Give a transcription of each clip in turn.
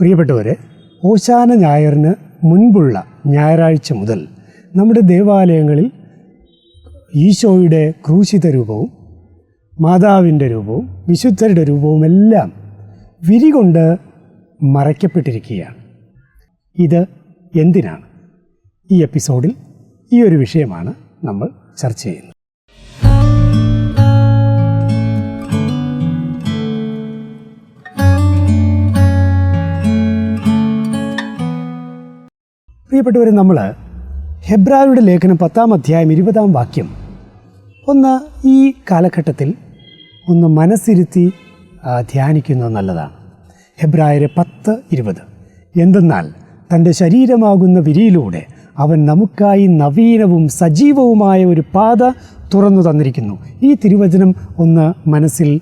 പ്രിയപ്പെട്ടവരെ ഓശാന ഞായറിന് മുൻപുള്ള ഞായറാഴ്ച മുതൽ നമ്മുടെ ദേവാലയങ്ങളിൽ ഈശോയുടെ ക്രൂശിത രൂപവും മാതാവിന്റെ രൂപവും വിശുദ്ധരുടെ രൂപവും എല്ലാം വിരി കൊണ്ട് മറയ്ക്കപ്പെട്ടിരിക്കുകയാണ്. ഇത് എന്തിനാണ്? ഈ എപ്പിസോഡിൽ ഈ ഒരു വിഷയമാണ് നമ്മൾ ചർച്ച ചെയ്യുന്നത്. പ്രിയപ്പെട്ടവരെ നമ്മൾ ഹെബ്രാരുടെ ലേഖനം പത്താം അധ്യായം ഇരുപതാം വാക്യം. ഒന്ന് ഈ കാലഘട്ടത്തിൽ ഒന്ന് മനസ്സിരുത്തി ധ്യാനിക്കുന്നത് നല്ലതാണ്. ഹെബ്രായരെ പത്ത് ഇരുപത്. എന്തെന്നാൽ തന്റെ ശരീരമാകുന്ന വിരിയിലൂടെ അവൻ നമുക്കായി നവീനവും സജീവവുമായ ഒരു പാത തുറന്നു തന്നിരിക്കുന്നു. ഈ തിരുവചനം ഒന്ന് മനസ്സിൽ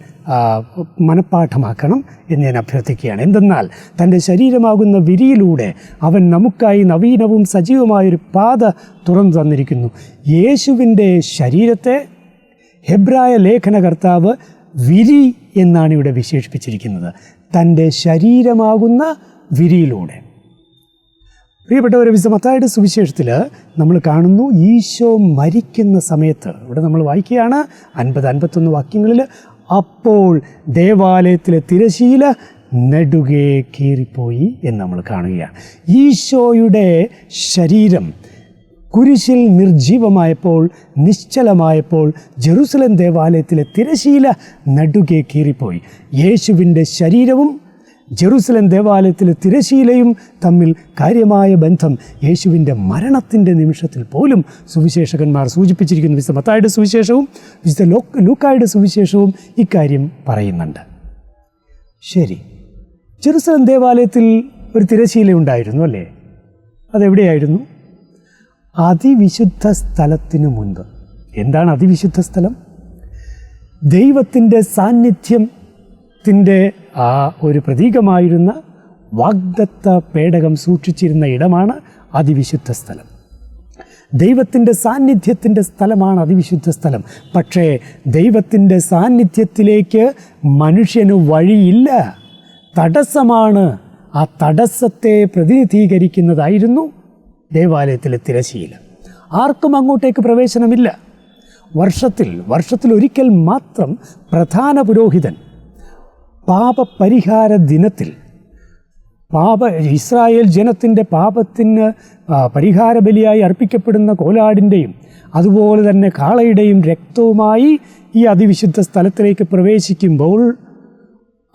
മനഃപ്പാഠമാക്കണം എന്ന് ഞാൻ അഭ്യർത്ഥിക്കുകയാണ്. എന്തെന്നാൽ തന്റെ ശരീരമാകുന്ന വിരിയിലൂടെ അവൻ നമുക്കായി നവീനവും സജീവമായൊരു പാത തുറന്നു തന്നിരിക്കുന്നു. യേശുവിന്റെ ശരീരത്തെ ഹെബ്രായ ലേഖനകർത്താവ് വിരി എന്നാണ് ഇവിടെ വിശേഷിപ്പിച്ചിരിക്കുന്നത്. തന്റെ ശരീരമാകുന്ന വിരിയിലൂടെ. പ്രിയപ്പെട്ടവരെ വിശുദ്ധമത്തായുടെ സുവിശേഷത്തിൽ നമ്മൾ കാണുന്നു ഈശോ മരിക്കുന്ന സമയത്ത് ഇവിടെ നമ്മൾ വായിക്കുകയാണ് അൻപത് അൻപത്തൊന്ന് വാക്യങ്ങളിൽ അപ്പോൾ ദേവാലയത്തിലെ തിരശീല നെടുകെ കീറിപ്പോയി എന്ന് നമ്മൾ കാണുകയാണ്. ഈശോയുടെ ശരീരം കുരിശിൽ നിർജീവമായപ്പോൾ നിശ്ചലമായപ്പോൾ ജെറുസലം ദേവാലയത്തിലെ തിരശീല നടുകെ കീറിപ്പോയി. യേശുവിന്റെ ശരീരവും ജെറുസലം ദേവാലയത്തിലെ തിരശീലയും തമ്മിൽ കാര്യമായ ബന്ധം യേശുവിന്റെ മരണത്തിന്റെ നിമിഷത്തിൽ പോലും സുവിശേഷകന്മാർ സൂചിപ്പിച്ചിരിക്കുന്നു. വിശുദ്ധ മത്തായുടെ സുവിശേഷവും വിശുദ്ധ ലോ ലൂക്കായുടെ സുവിശേഷവും ഇക്കാര്യം പറയുന്നുണ്ട്. ശരി. ജെറുസലം ദേവാലയത്തിൽ ഒരു തിരശീല ഉണ്ടായിരുന്നു അല്ലേ? അതെവിടെയായിരുന്നു? അതിവിശുദ്ധ സ്ഥലത്തിനു മുൻപ്. എന്താണ് അതിവിശുദ്ധ സ്ഥലം? ദൈവത്തിന്റെ സാന്നിധ്യത്തിന്റെ ആ ഒരു പ്രതീകമായിരുന്ന വാഗ്ദത്ത പേടകം സൂക്ഷിച്ചിരുന്ന ഇടമാണ് അതിവിശുദ്ധ സ്ഥലം. ദൈവത്തിന്റെ സാന്നിധ്യത്തിന്റെ സ്ഥലമാണ് അതിവിശുദ്ധ സ്ഥലം. പക്ഷേ ദൈവത്തിന്റെ സാന്നിധ്യത്തിലേക്ക് മനുഷ്യന് വഴിയില്ല. തടസ്സമാണ് ആ തടസ്സത്തെ പ്രതിനിധീകരിക്കുന്നതായിരുന്നു ദേവാലയത്തിലെ തിരശീല ആർക്കും അങ്ങോട്ടേക്ക് പ്രവേശനമില്ല. വർഷത്തിൽ വർഷത്തിൽ ഒരിക്കൽ മാത്രം പ്രധാന പുരോഹിതൻ പാപപരിഹാര ദിനത്തിൽ പാപ ഇസ്രായേൽ ജനത്തിന്റെ പാപത്തിന് പരിഹാര ബലിയായി അർപ്പിക്കപ്പെടുന്ന കോലാടിന്റെയും അതുപോലെ തന്നെ കാളയുടെയും രക്തവുമായി ഈ അതിവിശുദ്ധ സ്ഥലത്തിലേക്ക് പ്രവേശിക്കുമ്പോൾ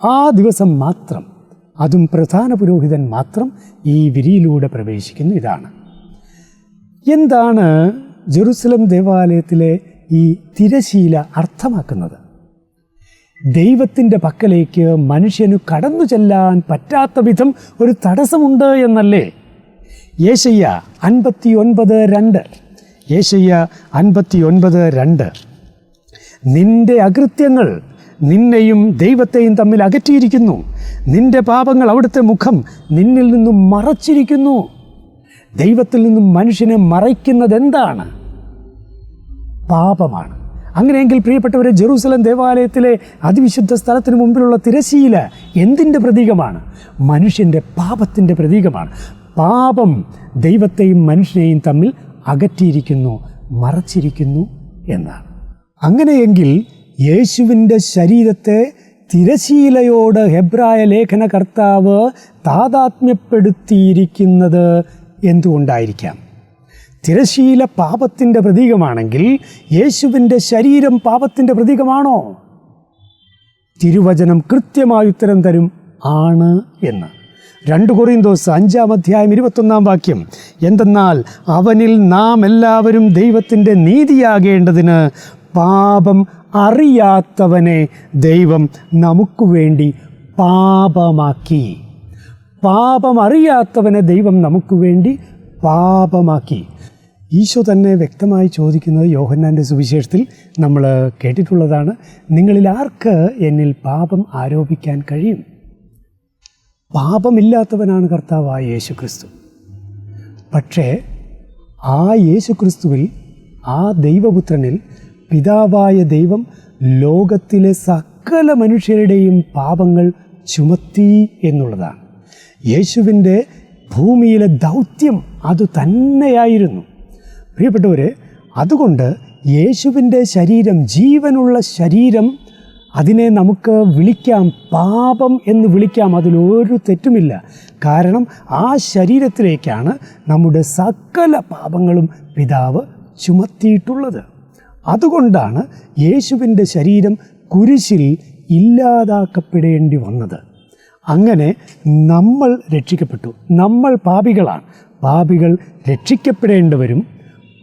ആ ദിവസം മാത്രം അതും പ്രധാന പുരോഹിതൻ മാത്രം ഈ വിരിയിലൂടെ പ്രവേശിക്കുന്നു. ഇതാണ്. എന്താണ് ജെറുസലം ദേവാലയത്തിലെ ഈ തിരശീല അർത്ഥമാക്കുന്നത്? ദൈവത്തിന്റെ പക്കലേക്ക് മനുഷ്യന് കടന്നു ചെല്ലാൻ പറ്റാത്ത വിധം ഒരു തടസ്സമുണ്ട് എന്നല്ലേ? യേശയ്യ അൻപത്തി ഒൻപത് രണ്ട്. യേശയ്യ അൻപത്തി ഒൻപത് രണ്ട്. നിന്റെ അകൃത്യങ്ങൾ നിന്നെയും ദൈവത്തെയും തമ്മിൽ അകറ്റിയിരിക്കുന്നു. നിന്റെ പാപങ്ങൾ അവിടുത്തെ മുഖം നിന്നിൽ നിന്നും മറച്ചിരിക്കുന്നു. ദൈവത്തിൽ നിന്നും മനുഷ്യനെ മറയ്ക്കുന്നത് എന്താണ് പാപമാണ്. അങ്ങനെയെങ്കിൽ പ്രിയപ്പെട്ടവരെ ജെറൂസലം ദേവാലയത്തിലെ അതിവിശുദ്ധ സ്ഥലത്തിന് മുമ്പിലുള്ള തിരശീല എന്തിന്റെ പ്രതീകമാണ്? മനുഷ്യന്റെ പാപത്തിന്റെ പ്രതീകമാണ്. പാപം ദൈവത്തെയും മനുഷ്യനെയും തമ്മിൽ അകറ്റിയിരിക്കുന്നു മറച്ചിരിക്കുന്നു എന്നാണ്. അങ്ങനെയെങ്കിൽ യേശുവിന്റെ ശരീരത്തെ തിരശീലയോട് ഹെബ്രായ ലേഖനകർത്താവ് താതാത്മ്യപ്പെടുത്തിയിരിക്കുന്നത് എന്തുകൊണ്ടായിരിക്കാം? തിരശീല പാപത്തിന്റെ പ്രതീകമാണെങ്കിൽ യേശുവിന്റെ ശരീരം പാപത്തിന്റെ പ്രതീകമാണോ? തിരുവചനം കൃത്യമായി ഉത്തരം തരും ആണ് എന്ന്. രണ്ട് കൊറിന്തോസ് അഞ്ചാം അധ്യായം ഇരുപത്തൊന്നാം വാക്യം എന്തെന്നാൽ അവനിൽ നാം എല്ലാവരും ദൈവത്തിന്റെ നീതിയാകേണ്ടതിന് പാപം അറിയാത്തവനെ ദൈവം നമുക്ക് വേണ്ടി പാപമാക്കി. പാപം അറിയാത്തവനെ ദൈവം നമുക്ക് വേണ്ടി പാപമാക്കി. ഈശോ തന്നെ വ്യക്തമായി ചോദിക്കുന്നത് യോഹന്നാന്റെ സുവിശേഷത്തിൽ നമ്മൾ കേട്ടിട്ടുള്ളതാണ്. നിങ്ങളിൽ ആർക്ക് എന്നിൽ പാപം ആരോപിക്കാൻ കഴിയും? പാപമില്ലാത്തവനാണ് കർത്താവായ യേശു ക്രിസ്തു പക്ഷേ ആ യേശു ക്രിസ്തുവിൽ ആ ദൈവപുത്രനിൽ പിതാവായ ദൈവം ലോകത്തിലെ സകല മനുഷ്യരുടെയും പാപങ്ങൾ ചുമത്തി എന്നുള്ളതാണ്. യേശുവിന്റെ ഭൂമിയിലെ ദൗത്യം അത് തന്നെയായിരുന്നു. പ്രിയപ്പെട്ടവരെ അതുകൊണ്ട് യേശുവിന്റെ ശരീരം ജീവനുള്ള ശരീരം അതിനെ നമുക്ക് വിളിക്കാം പാപം എന്ന് വിളിക്കാം. അതിലൊരു തെറ്റുമില്ല. കാരണം ആ ശരീരത്തിലേക്കാണ് നമ്മുടെ സകല പാപങ്ങളും പിതാവ് ചുമത്തിയിട്ടുള്ളത്. അതുകൊണ്ടാണ് യേശുവിന്റെ ശരീരം കുരിശിൽ ഇല്ലാതാക്കപ്പെടേണ്ടി വന്നത്. അങ്ങനെ നമ്മൾ രക്ഷിക്കപ്പെട്ടു. നമ്മൾ പാപികളാണ്. പാപികൾ രക്ഷിക്കപ്പെടേണ്ടവരും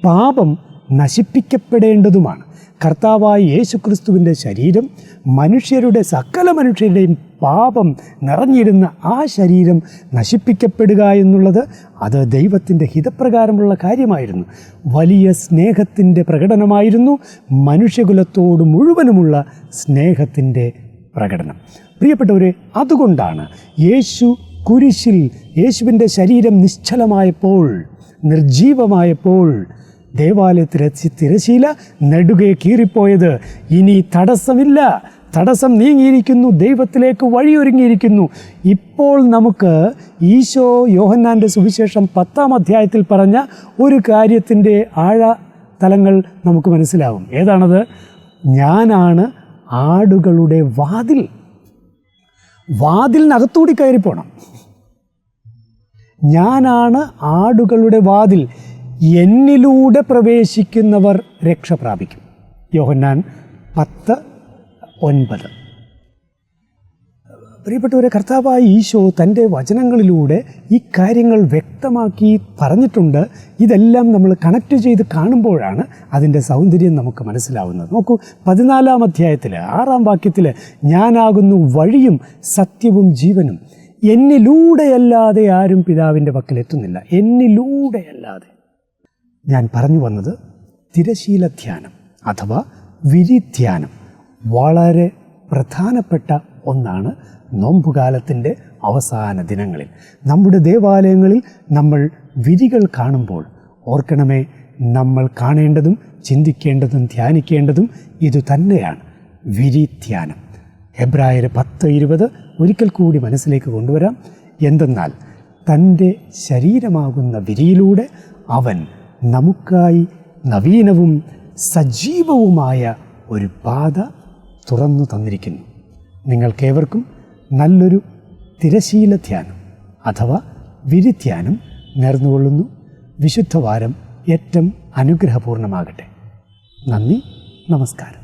പാപം നശിപ്പിക്കപ്പെടേണ്ടതുമാണ്. കർത്താവായ യേശുക്രിസ്തുവിന്റെ ശരീരം മനുഷ്യരുടെ സകല മനുഷ്യരുടെയും പാപം നിറഞ്ഞിരുന്ന ആ ശരീരം നശിപ്പിക്കപ്പെടുക എന്നുള്ളത് അത് ദൈവത്തിന്റെ ഹിതപ്രകാരമുള്ള കാര്യമായിരുന്നു. വലിയ സ്നേഹത്തിന്റെ പ്രകടനമായിരുന്നു മനുഷ്യകുലത്തോട് മുഴുവനുമുള്ള സ്നേഹത്തിന്റെ പ്രകടനം. പ്രിയപ്പെട്ടവരെ അതുകൊണ്ടാണ് യേശു കുരിശിൽ യേശുവിന്റെ ശരീരം നിശ്ചലമായപ്പോൾ നിർജീവമായപ്പോൾ ദേവാലയത്തിലെ തിരശീല നെടുകെ കീറിപ്പോയത്. ഇനി തടസ്സമില്ല. തടസ്സം നീങ്ങിയിരിക്കുന്നു. ദൈവത്തിലേക്ക് വഴിയൊരുങ്ങിയിരിക്കുന്നു. ഇപ്പോൾ നമുക്ക് ഈശോ യോഹന്നാന്റെ സുവിശേഷം പത്താം അധ്യായത്തിൽ പറഞ്ഞ ഒരു കാര്യത്തിന്റെ ആഴ തലങ്ങൾ നമുക്ക് മനസ്സിലാവും. ഏതാണത്? ഞാനാണ് ആടുകളുടെ വാതിൽ. വാതിലിനകത്തൂടി കയറിപ്പോണം. ഞാനാണ് ആടുകളുടെ വാതിൽ. എന്നിലൂടെ പ്രവേശിക്കുന്നവർ രക്ഷ പ്രാപിക്കും. യോഹന്നാൻ പത്ത് ഒൻപത്. പ്രിയപ്പെട്ടവരെ കർത്താവായ ഈശോ തന്റെ വചനങ്ങളിലൂടെ ഈ കാര്യങ്ങൾ വ്യക്തമാക്കി പറഞ്ഞിട്ടുണ്ട്. ഇതെല്ലാം നമ്മൾ കണക്ട് ചെയ്ത് കാണുമ്പോഴാണ് അതിന്റെ സൗന്ദര്യം നമുക്ക് മനസ്സിലാവുന്നത്. നോക്കൂ പതിനാലാം അധ്യായത്തിൽ ആറാം വാക്യത്തിൽ ഞാനാകുന്നു വഴിയും സത്യവും ജീവനും. എന്നിലൂടെയല്ലാതെ ആരും പിതാവിന്റെ പക്കലെത്തുന്നില്ല. എന്നിലൂടെയല്ലാതെ. ഞാൻ പറഞ്ഞു വന്നത് തിരശീല ധ്യാനം അഥവാ വിരിധ്യാനം. വളരെ പ്രധാനപ്പെട്ട ഒന്നാണ് നോമ്പുകാലത്തിന്റെ അവസാന ദിനങ്ങളിൽ. നമ്മുടെ ദേവാലയങ്ങളിൽ നമ്മൾ വിരികൾ കാണുമ്പോൾ ഓർക്കണമേ നമ്മൾ കാണേണ്ടതും ചിന്തിക്കേണ്ടതും ധ്യാനിക്കേണ്ടതും ഇതു തന്നെയാണ് വിരിധ്യാനം. ഹെബ്രായർ പത്ത് ഇരുപത് ഒരിക്കൽ കൂടി മനസ്സിലേക്ക് കൊണ്ടുവരാം. എന്തെന്നാൽ തന്റെ ശരീരമാകുന്ന വിരിയിലൂടെ അവൻ നമുക്കായി നവീനവും സജീവവുമായ ഒരു പാത തുറന്നു തന്നിരിക്കുന്നു. നിങ്ങൾക്കേവർക്കും നല്ലൊരു തിരശീല ധ്യാനം അഥവാ വിരിധ്യാനം നേർന്നുകൊള്ളുന്നു. വിശുദ്ധവാരം ഏറ്റവും അനുഗ്രഹപൂർണമാകട്ടെ. നന്ദി നമസ്കാരം.